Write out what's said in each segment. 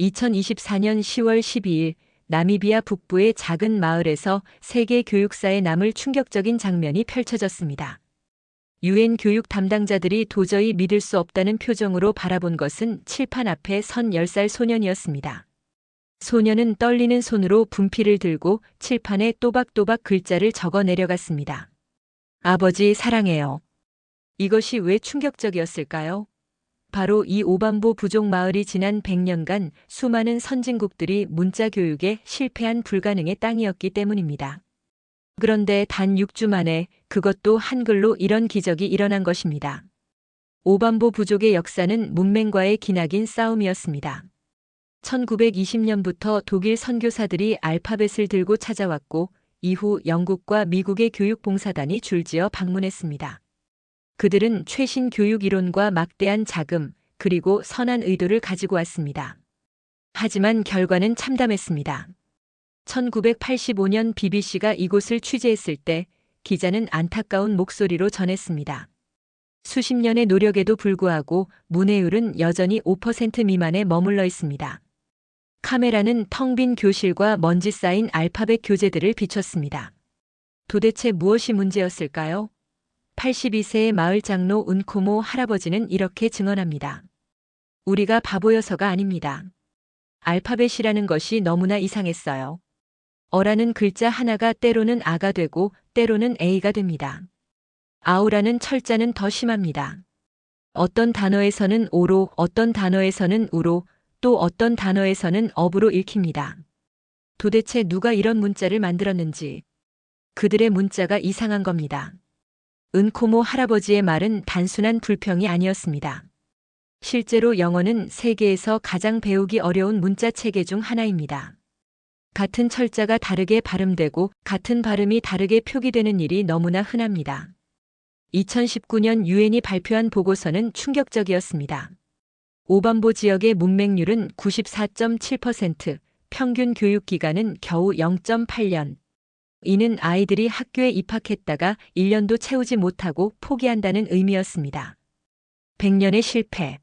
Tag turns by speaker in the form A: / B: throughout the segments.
A: 2024년 10월 12일 나미비아 북부의 작은 마을에서 세계 교육사에 남을 충격적인 장면이 펼쳐졌습니다. 유엔 교육 담당자들이 도저히 믿을 수 없다는 표정으로 바라본 것은 칠판 앞에 선 10살 소년이었습니다. 소년은 떨리는 손으로 분필을 들고 칠판에 또박또박 글자를 적어 내려갔습니다. 아버지 사랑해요. 이것이 왜 충격적이었을까요? 바로 이 오반보 부족 마을이 지난 100년간 수많은 선진국들이 문자 교육에 실패한 불가능의 땅이었기 때문입니다. 그런데 단 6주 만에 그것도 한글로 이런 기적이 일어난 것입니다. 오반보 부족의 역사는 문맹과의 기나긴 싸움이었습니다. 1920년부터 독일 선교사들이 알파벳을 들고 찾아왔고 이후 영국과 미국의 교육봉사단이 줄지어 방문했습니다. 그들은 최신 교육 이론과 막대한 자금, 그리고 선한 의도를 가지고 왔습니다. 하지만 결과는 참담했습니다. 1985년 BBC가 이곳을 취재했을 때 기자는 안타까운 목소리로 전했습니다. 수십 년의 노력에도 불구하고 문해율은 여전히 5% 미만에 머물러 있습니다. 카메라는 텅 빈 교실과 먼지 쌓인 알파벳 교재들을 비췄습니다. 도대체 무엇이 문제였을까요? 82세의 마을 장로 은코모 할아버지는 이렇게 증언합니다. 우리가 바보여서가 아닙니다. 알파벳이라는 것이 너무나 이상했어요. 어라는 글자 하나가 때로는 아가 되고 때로는 A가 됩니다. 아우라는 철자는 더 심합니다. 어떤 단어에서는 오로, 어떤 단어에서는 우로, 또 어떤 단어에서는 업으로 읽힙니다. 도대체 누가 이런 문자를 만들었는지 그들의 문자가 이상한 겁니다. 은코모 할아버지의 말은 단순한 불평이 아니었습니다. 실제로 영어는 세계에서 가장 배우기 어려운 문자 체계 중 하나입니다. 같은 철자가 다르게 발음되고 같은 발음이 다르게 표기되는 일이 너무나 흔합니다. 2019년 유엔이 발표한 보고서는 충격적이었습니다. 오반보 지역의 문맹률은 94.7%, 평균 교육 기간은 겨우 0.8년. 이는 아이들이 학교에 입학했다가 1년도 채우지 못하고 포기한다는 의미였습니다. 100년의 실패.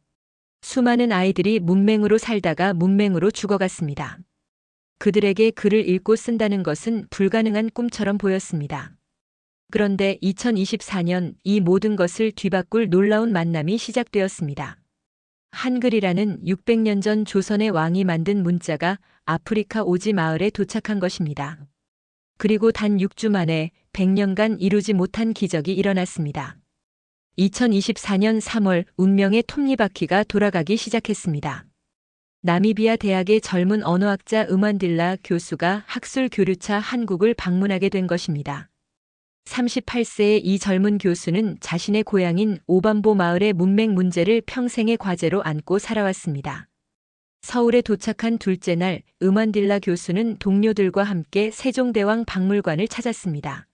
A: 수많은 아이들이 문맹으로 살다가 문맹으로 죽어갔습니다. 그들에게 글을 읽고 쓴다는 것은 불가능한 꿈처럼 보였습니다. 그런데 2024년 이 모든 것을 뒤바꿀 놀라운 만남이 시작되었습니다. 한글이라는 600년 전 조선의 왕이 만든 문자가 아프리카 오지 마을에 도착한 것입니다. 그리고 단 6주 만에 100년간 이루지 못한 기적이 일어났습니다. 2024년 3월 운명의 톱니바퀴가 돌아가기 시작했습니다. 나미비아 대학의 젊은 언어학자 음안딜라 교수가 학술 교류차 한국을 방문하게 된 것입니다. 38세의 이 젊은 교수는 자신의 고향인 오반보 마을의 문맹 문제를 평생의 과제로 안고 살아왔습니다. 서울에 도착한 둘째 날 음안딜라 교수는 동료들과 함께 세종대왕 박물관을 찾았습니다.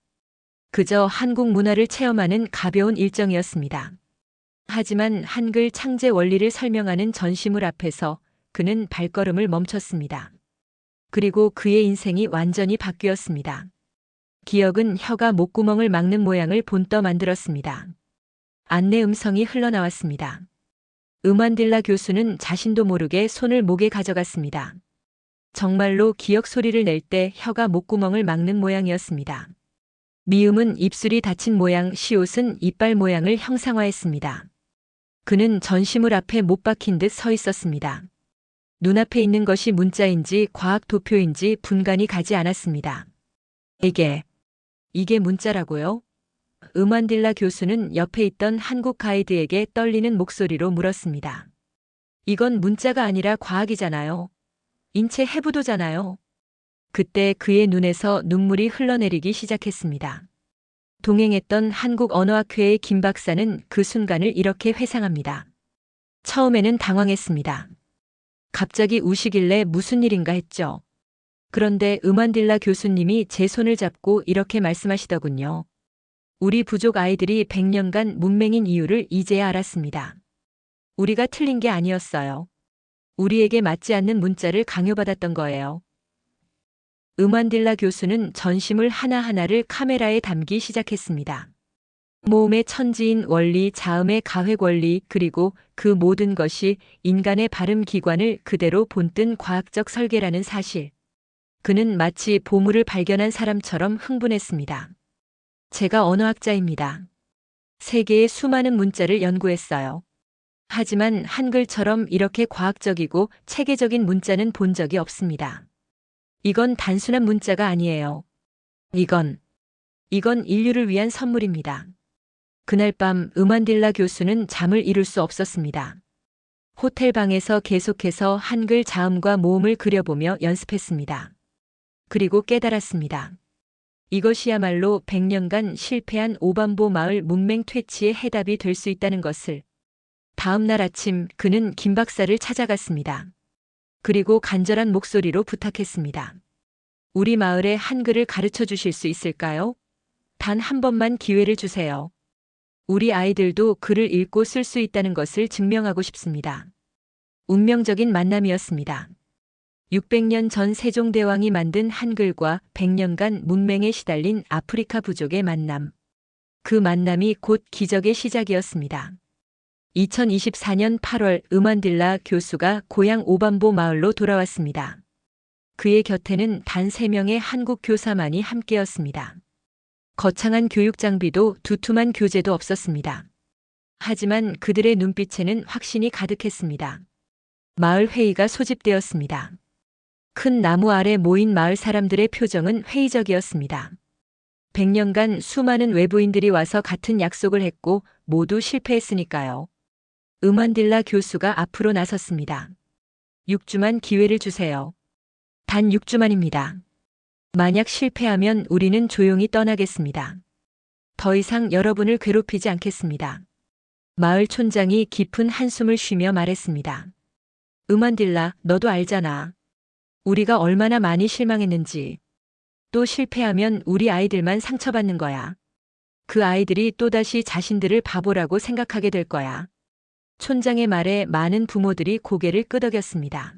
A: 그저 한국 문화를 체험하는 가벼운 일정이었습니다. 하지만 한글 창제 원리를 설명하는 전시물 앞에서 그는 발걸음을 멈췄습니다. 그리고 그의 인생이 완전히 바뀌었습니다. 기억은 혀가 목구멍을 막는 모양을 본떠 만들었습니다. 안내 음성이 흘러나왔습니다. 음안딜라 교수는 자신도 모르게 손을 목에 가져갔습니다. 정말로 기억 소리를 낼 때 혀가 목구멍을 막는 모양이었습니다. 미음은 입술이 닫힌 모양, 시옷은 이빨 모양을 형상화했습니다. 그는 전시물 앞에 못 박힌 듯 서 있었습니다. 눈앞에 있는 것이 문자인지 과학 도표인지 분간이 가지 않았습니다. 이게, 이게 문자라고요? 음안딜라 교수는 옆에 있던 한국 가이드에게 떨리는 목소리로 물었습니다. 이건 문자가 아니라 과학이잖아요. 인체 해부도잖아요. 그때 그의 눈에서 눈물이 흘러내리기 시작했습니다. 동행했던 한국언어학회의 김 박사는 그 순간을 이렇게 회상합니다. 처음에는 당황했습니다. 갑자기 우시길래 무슨 일인가 했죠. 그런데 음안딜라 교수님이 제 손을 잡고 이렇게 말씀하시더군요. 우리 부족 아이들이 100년간 문맹인 이유를 이제야 알았습니다. 우리가 틀린 게 아니었어요. 우리에게 맞지 않는 문자를 강요받았던 거예요. 음안딜라 교수는 전심을 하나하나를 카메라에 담기 시작했습니다. 모음의 천지인 원리, 자음의 가획 원리, 그리고 그 모든 것이 인간의 발음 기관을 그대로 본뜬 과학적 설계라는 사실. 그는 마치 보물을 발견한 사람처럼 흥분했습니다. 제가 언어학자입니다. 세계의 수많은 문자를 연구했어요. 하지만 한글처럼 이렇게 과학적이고 체계적인 문자는 본 적이 없습니다. 이건 단순한 문자가 아니에요. 이건, 이건 인류를 위한 선물입니다. 그날 밤 음안딜라 교수는 잠을 이룰 수 없었습니다. 호텔 방에서 계속해서 한글 자음과 모음을 그려보며 연습했습니다. 그리고 깨달았습니다. 이것이야말로 100년간 실패한 오반보 마을 문맹 퇴치의 해답이 될 수 있다는 것을. 다음 날 아침 그는 김 박사를 찾아갔습니다. 그리고 간절한 목소리로 부탁했습니다. 우리 마을에 한글을 가르쳐 주실 수 있을까요? 단 한 번만 기회를 주세요. 우리 아이들도 글을 읽고 쓸 수 있다는 것을 증명하고 싶습니다. 운명적인 만남이었습니다. 600년 전 세종대왕이 만든 한글과 100년간 문맹에 시달린 아프리카 부족의 만남. 그 만남이 곧 기적의 시작이었습니다. 2024년 8월 음안딜라 교수가 고향 오반보 마을로 돌아왔습니다. 그의 곁에는 단 3명의 한국 교사만이 함께였습니다. 거창한 교육 장비도 두툼한 교재도 없었습니다. 하지만 그들의 눈빛에는 확신이 가득했습니다. 마을 회의가 소집되었습니다. 큰 나무 아래 모인 마을 사람들의 표정은 회의적이었습니다. 100년간 수많은 외부인들이 와서 같은 약속을 했고 모두 실패했으니까요. 음안딜라 교수가 앞으로 나섰습니다. 6주만 기회를 주세요. 단 6주만입니다. 만약 실패하면 우리는 조용히 떠나겠습니다. 더 이상 여러분을 괴롭히지 않겠습니다. 마을 촌장이 깊은 한숨을 쉬며 말했습니다. 음안딜라, 너도 알잖아. 우리가 얼마나 많이 실망했는지. 또 실패하면 우리 아이들만 상처받는 거야. 그 아이들이 또다시 자신들을 바보라고 생각하게 될 거야. 촌장의 말에 많은 부모들이 고개를 끄덕였습니다.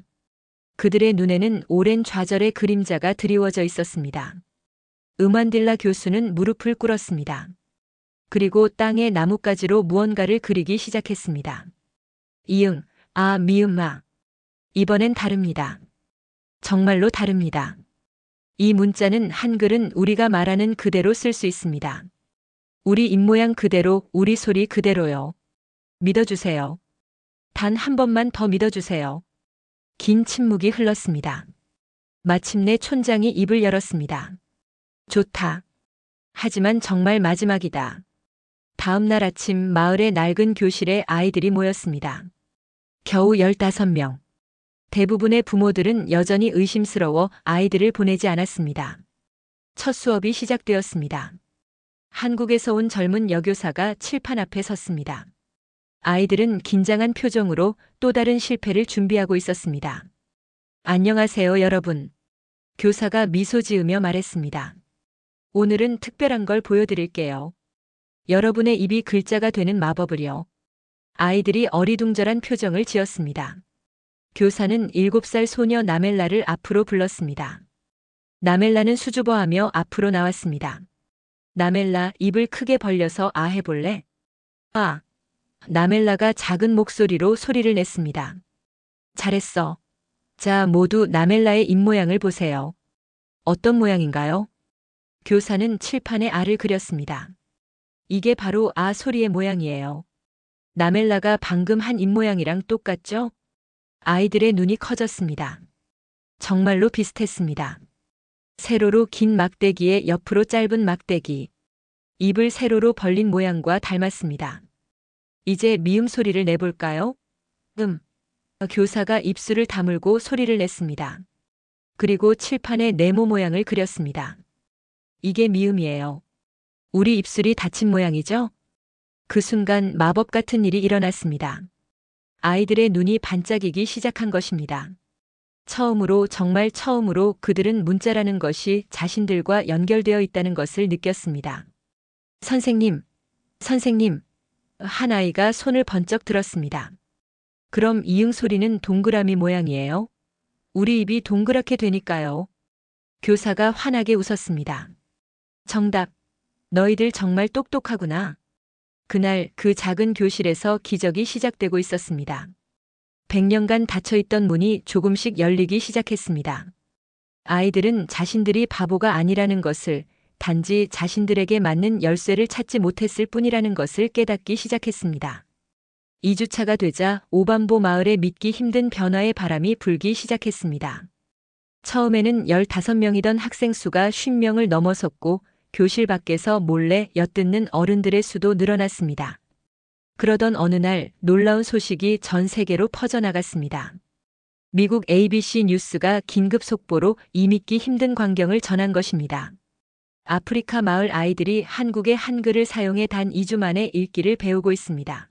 A: 그들의 눈에는 오랜 좌절의 그림자가 드리워져 있었습니다. 음안딜라 교수는 무릎을 꿇었습니다. 그리고 땅에 나뭇가지로 무언가를 그리기 시작했습니다. 이응, 아, 미음마. 이번엔 다릅니다. 정말로 다릅니다. 이 문자는 한글은 우리가 말하는 그대로 쓸 수 있습니다. 우리 입모양 그대로, 우리 소리 그대로요. 믿어주세요. 단 한 번만 더 믿어주세요. 긴 침묵이 흘렀습니다. 마침내 촌장이 입을 열었습니다. 좋다. 하지만 정말 마지막이다. 다음 날 아침 마을의 낡은 교실에 아이들이 모였습니다. 겨우 15명. 대부분의 부모들은 여전히 의심스러워 아이들을 보내지 않았습니다. 첫 수업이 시작되었습니다. 한국에서 온 젊은 여교사가 칠판 앞에 섰습니다. 아이들은 긴장한 표정으로 또 다른 실패를 준비하고 있었습니다. 안녕하세요, 여러분. 교사가 미소 지으며 말했습니다. 오늘은 특별한 걸 보여드릴게요. 여러분의 입이 글자가 되는 마법을요. 아이들이 어리둥절한 표정을 지었습니다. 교사는 7살 소녀 나멜라를 앞으로 불렀습니다. 나멜라는 수줍어하며 앞으로 나왔습니다. 나멜라 입을 크게 벌려서 아 해볼래? 아. 나멜라가 작은 목소리로 소리를 냈습니다. 잘했어. 자, 모두 나멜라의 입모양을 보세요. 어떤 모양인가요? 교사는 칠판에 알을 그렸습니다. 이게 바로 아 소리의 모양이에요. 나멜라가 방금 한 입모양이랑 똑같죠? 아이들의 눈이 커졌습니다. 정말로 비슷했습니다. 세로로 긴 막대기에 옆으로 짧은 막대기. 입을 세로로 벌린 모양과 닮았습니다. 이제 미음 소리를 내볼까요? 음. 교사가 입술을 다물고 소리를 냈습니다. 그리고 칠판에 네모 모양을 그렸습니다. 이게 미음이에요. 우리 입술이 닫힌 모양이죠? 그 순간 마법 같은 일이 일어났습니다. 아이들의 눈이 반짝이기 시작한 것입니다. 처음으로 정말 처음으로 그들은 문자라는 것이 자신들과 연결되어 있다는 것을 느꼈습니다. 선생님, 선생님, 한 아이가 손을 번쩍 들었습니다. 그럼 이응 소리는 동그라미 모양이에요? 우리 입이 동그랗게 되니까요. 교사가 환하게 웃었습니다. 정답. 너희들 정말 똑똑하구나. 그날 그 작은 교실에서 기적이 시작되고 있었습니다. 100년간 닫혀있던 문이 조금씩 열리기 시작했습니다. 아이들은 자신들이 바보가 아니라는 것을 단지 자신들에게 맞는 열쇠를 찾지 못했을 뿐이라는 것을 깨닫기 시작했습니다. 2주차가 되자 오반보 마을에 믿기 힘든 변화의 바람이 불기 시작했습니다. 처음에는 15명이던 학생 수가 50명을 넘어섰고 교실 밖에서 몰래 엿듣는 어른들의 수도 늘어났습니다. 그러던 어느 날 놀라운 소식이 전 세계로 퍼져나갔습니다. 미국 ABC 뉴스가 긴급 속보로 이 믿기 힘든 광경을 전한 것입니다. 아프리카 마을 아이들이 한국의 한글을 사용해 단 2주 만에 읽기를 배우고 있습니다.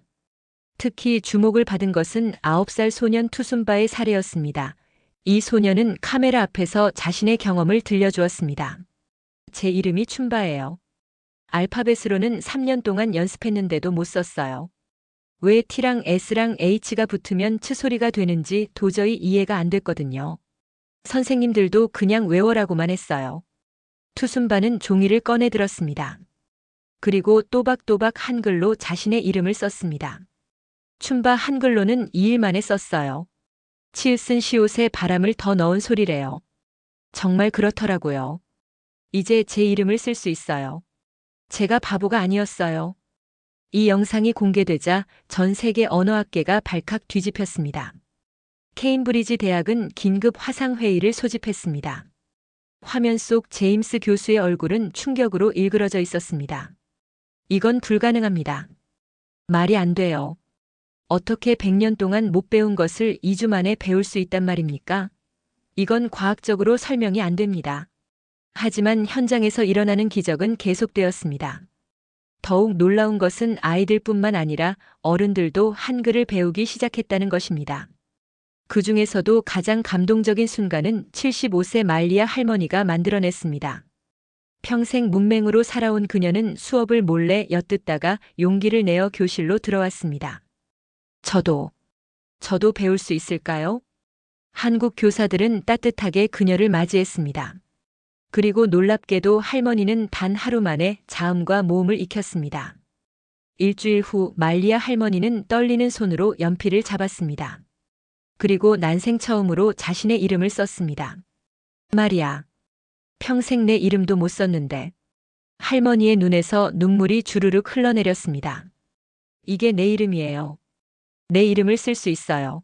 A: 특히 주목을 받은 것은 9살 소년 투순바의 사례였습니다. 이 소년은 카메라 앞에서 자신의 경험을 들려주었습니다. 제 이름이 춘바예요. 알파벳으로는 3년 동안 연습했는데도 못 썼어요. 왜 T랑 S랑 H가 붙으면 츠 소리가 되는지 도저히 이해가 안 됐거든요. 선생님들도 그냥 외워라고만 했어요. 투순바는 종이를 꺼내 들었습니다. 그리고 또박또박 한글로 자신의 이름을 썼습니다. 춘바 한글로는 2일 만에 썼어요. 치읓은 시옷에 바람을 더 넣은 소리래요. 정말 그렇더라고요. 이제 제 이름을 쓸 수 있어요. 제가 바보가 아니었어요. 이 영상이 공개되자 전 세계 언어학계가 발칵 뒤집혔습니다. 케임브리지 대학은 긴급 화상회의를 소집했습니다. 화면 속 제임스 교수의 얼굴은 충격으로 일그러져 있었습니다. 이건 불가능합니다. 말이 안 돼요. 어떻게 100년 동안 못 배운 것을 2주 만에 배울 수 있단 말입니까? 이건 과학적으로 설명이 안 됩니다. 하지만 현장에서 일어나는 기적은 계속되었습니다. 더욱 놀라운 것은 아이들뿐만 아니라 어른들도 한글을 배우기 시작했다는 것입니다. 그 중에서도 가장 감동적인 순간은 75세 말리아 할머니가 만들어냈습니다. 평생 문맹으로 살아온 그녀는 수업을 몰래 엿듣다가 용기를 내어 교실로 들어왔습니다. 저도, 저도 배울 수 있을까요? 한국 교사들은 따뜻하게 그녀를 맞이했습니다. 그리고 놀랍게도 할머니는 단 하루 만에 자음과 모음을 익혔습니다. 일주일 후 말리아 할머니는 떨리는 손으로 연필을 잡았습니다. 그리고 난생 처음으로 자신의 이름을 썼습니다. 마리아. 평생 내 이름도 못 썼는데. 할머니의 눈에서 눈물이 주르륵 흘러내렸습니다. 이게 내 이름이에요. 내 이름을 쓸 수 있어요.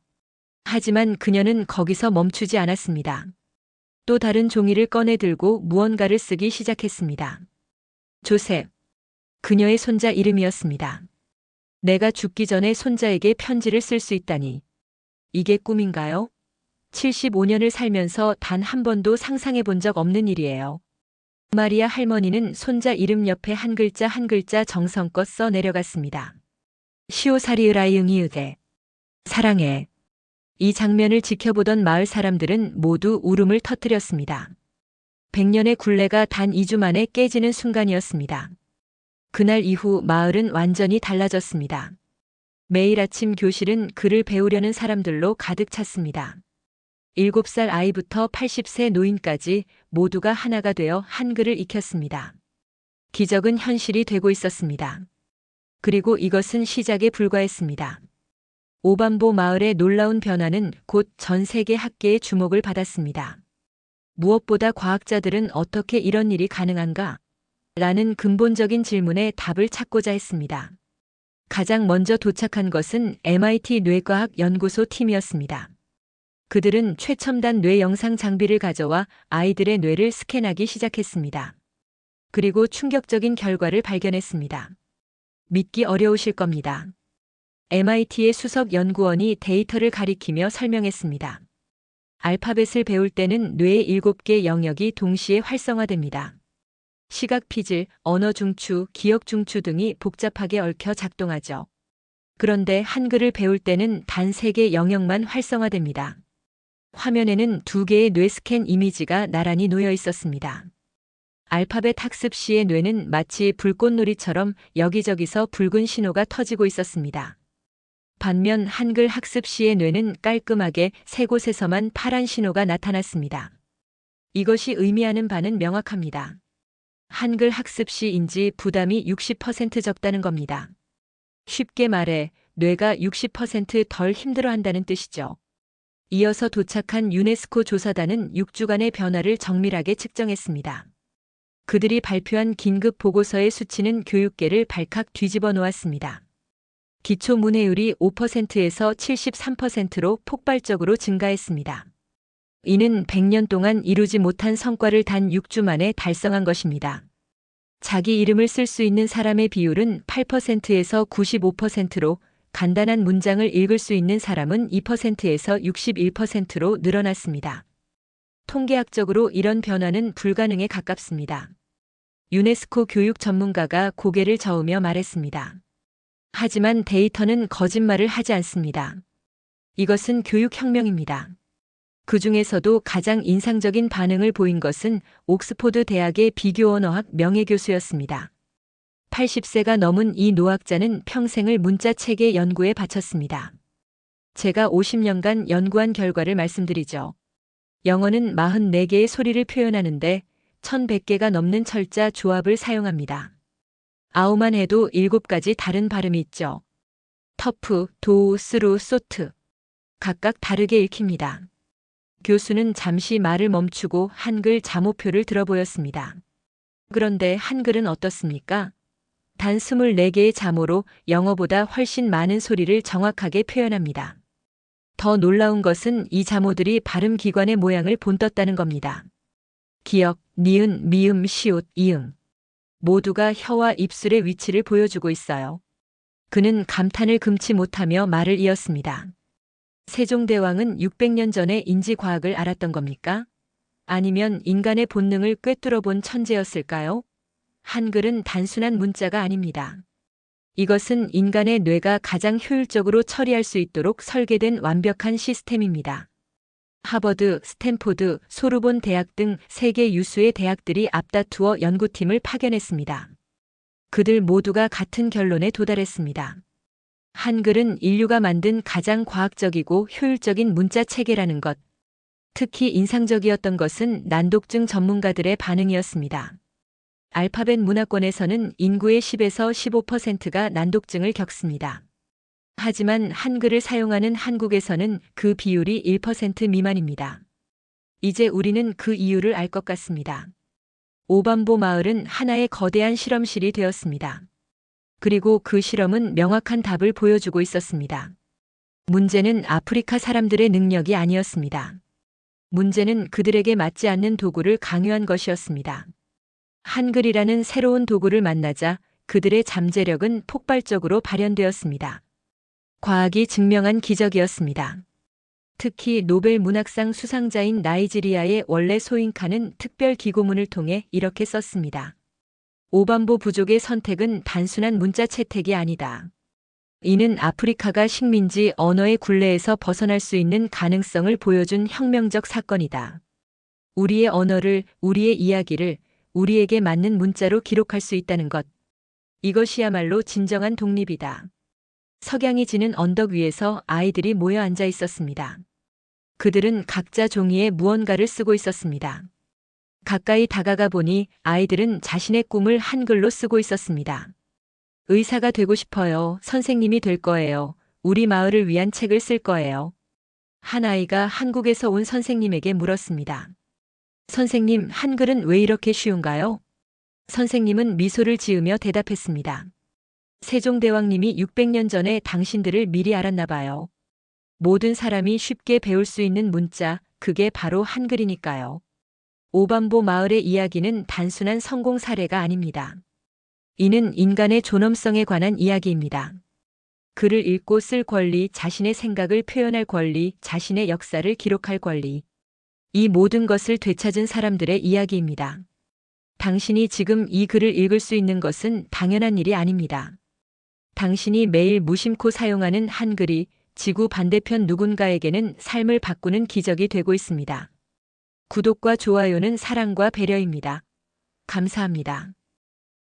A: 하지만 그녀는 거기서 멈추지 않았습니다. 또 다른 종이를 꺼내 들고 무언가를 쓰기 시작했습니다. 조셉. 그녀의 손자 이름이었습니다. 내가 죽기 전에 손자에게 편지를 쓸 수 있다니. 이게 꿈인가요? 75년을 살면서 단 한 번도 상상해 본 적 없는 일이에요. 마리아 할머니는 손자 이름 옆에 한 글자 한 글자 정성껏 써 내려갔습니다. 시오사리으라이응이 의대. 사랑해. 이 장면을 지켜보던 마을 사람들은 모두 울음을 터뜨렸습니다. 백년의 굴레가 단 2주 만에 깨지는 순간이었습니다. 그날 이후 마을은 완전히 달라졌습니다. 매일 아침 교실은 글을 배우려는 사람들로 가득 찼습니다. 7살 아이부터 80세 노인까지 모두가 하나가 되어 한글을 익혔습니다. 기적은 현실이 되고 있었습니다. 그리고 이것은 시작에 불과했습니다. 오반보 마을의 놀라운 변화는 곧 전 세계 학계의 주목을 받았습니다. 무엇보다 과학자들은 어떻게 이런 일이 가능한가? 라는 근본적인 질문에 답을 찾고자 했습니다. 가장 먼저 도착한 것은 MIT 뇌과학 연구소 팀이었습니다. 그들은 최첨단 뇌 영상 장비를 가져와 아이들의 뇌를 스캔하기 시작했습니다. 그리고 충격적인 결과를 발견했습니다. 믿기 어려우실 겁니다. MIT의 수석 연구원이 데이터를 가리키며 설명했습니다. 알파벳을 배울 때는 뇌의 7개 영역이 동시에 활성화됩니다. 시각 피질, 언어 중추, 기억 중추 등이 복잡하게 얽혀 작동하죠. 그런데 한글을 배울 때는 단 3개 영역만 활성화됩니다. 화면에는 두 개의 뇌 스캔 이미지가 나란히 놓여 있었습니다. 알파벳 학습 시의 뇌는 마치 불꽃놀이처럼 여기저기서 붉은 신호가 터지고 있었습니다. 반면 한글 학습 시의 뇌는 깔끔하게 세 곳에서만 파란 신호가 나타났습니다. 이것이 의미하는 바는 명확합니다. 한글 학습 시인지 부담이 60% 적다는 겁니다. 쉽게 말해 뇌가 60%덜 힘들어 한다는 뜻이죠. 이어서 도착한 유네스코 조사단은 6주간의 변화를 정밀하게 측정했습니다. 그들이 발표한 긴급 보고서의 수치는 교육계를 발칵 뒤집어 놓았습니다. 기초 문해율이 5%에서 73%로 폭발적으로 증가했습니다. 이는 100년 동안 이루지 못한 성과를 단 6주 만에 달성한 것입니다. 자기 이름을 쓸 수 있는 사람의 비율은 8%에서 95%로 간단한 문장을 읽을 수 있는 사람은 2%에서 61%로 늘어났습니다. 통계학적으로 이런 변화는 불가능에 가깝습니다. 유네스코 교육 전문가가 고개를 저으며 말했습니다. 하지만 데이터는 거짓말을 하지 않습니다. 이것은 교육혁명입니다. 그 중에서도 가장 인상적인 반응을 보인 것은 옥스포드 대학의 비교 언어학 명예교수였습니다. 80세가 넘은 이 노학자는 평생을 문자 체계 연구에 바쳤습니다. 제가 50년간 연구한 결과를 말씀드리죠. 영어는 44개의 소리를 표현하는데 1100개가 넘는 철자 조합을 사용합니다. 아우만 해도 7가지 다른 발음이 있죠. 터프, 도우, 스루, 소트. 각각 다르게 읽힙니다. 교수는 잠시 말을 멈추고 한글 잠오표를 들어보였습니다. 그런데 한글은 어떻습니까? 단 24개의 자모로 영어보다 훨씬 많은 소리를 정확하게 표현합니다. 더 놀라운 것은 이 자모들이 발음 기관의 모양을 본떴다는 겁니다. 기역, 니은, 미음, 시옷, 이응. 모두가 혀와 입술의 위치를 보여주고 있어요. 그는 감탄을 금치 못하며 말을 이었습니다. 세종대왕은 600년 전에 인지과학을 알았던 겁니까? 아니면 인간의 본능을 꿰뚫어 본 천재였을까요? 한글은 단순한 문자가 아닙니다. 이것은 인간의 뇌가 가장 효율적으로 처리할 수 있도록 설계된 완벽한 시스템입니다. 하버드, 스탠포드, 소르본 대학 등 세계 유수의 대학들이 앞다투어 연구팀을 파견했습니다. 그들 모두가 같은 결론에 도달했습니다. 한글은 인류가 만든 가장 과학적이고 효율적인 문자 체계라는 것. 특히 인상적이었던 것은 난독증 전문가들의 반응이었습니다. 알파벳 문화권에서는 인구의 10에서 15%가 난독증을 겪습니다. 하지만 한글을 사용하는 한국에서는 그 비율이 1% 미만입니다. 이제 우리는 그 이유를 알 것 같습니다. 오반보 마을은 하나의 거대한 실험실이 되었습니다. 그리고 그 실험은 명확한 답을 보여주고 있었습니다. 문제는 아프리카 사람들의 능력이 아니었습니다. 문제는 그들에게 맞지 않는 도구를 강요한 것이었습니다. 한글이라는 새로운 도구를 만나자 그들의 잠재력은 폭발적으로 발현되었습니다. 과학이 증명한 기적이었습니다. 특히 노벨 문학상 수상자인 나이지리아의 원래 소인카는 특별 기고문을 통해 이렇게 썼습니다. 오반보 부족의 선택은 단순한 문자 채택이 아니다. 이는 아프리카가 식민지 언어의 굴레에서 벗어날 수 있는 가능성을 보여준 혁명적 사건이다. 우리의 언어를, 우리의 이야기를 우리에게 맞는 문자로 기록할 수 있다는 것. 이것이야말로 진정한 독립이다. 석양이 지는 언덕 위에서 아이들이 모여 앉아 있었습니다. 그들은 각자 종이에 무언가를 쓰고 있었습니다. 가까이 다가가 보니 아이들은 자신의 꿈을 한글로 쓰고 있었습니다. 의사가 되고 싶어요. 선생님이 될 거예요. 우리 마을을 위한 책을 쓸 거예요. 한 아이가 한국에서 온 선생님에게 물었습니다. 선생님, 한글은 왜 이렇게 쉬운가요? 선생님은 미소를 지으며 대답했습니다. 세종대왕님이 600년 전에 당신들을 미리 알았나 봐요. 모든 사람이 쉽게 배울 수 있는 문자, 그게 바로 한글이니까요. 오반보 마을의 이야기는 단순한 성공 사례가 아닙니다. 이는 인간의 존엄성에 관한 이야기입니다. 글을 읽고 쓸 권리, 자신의 생각을 표현할 권리, 자신의 역사를 기록할 권리. 이 모든 것을 되찾은 사람들의 이야기입니다. 당신이 지금 이 글을 읽을 수 있는 것은 당연한 일이 아닙니다. 당신이 매일 무심코 사용하는 한글이 지구 반대편 누군가에게는 삶을 바꾸는 기적이 되고 있습니다. 구독과 좋아요는 사랑과 배려입니다. 감사합니다.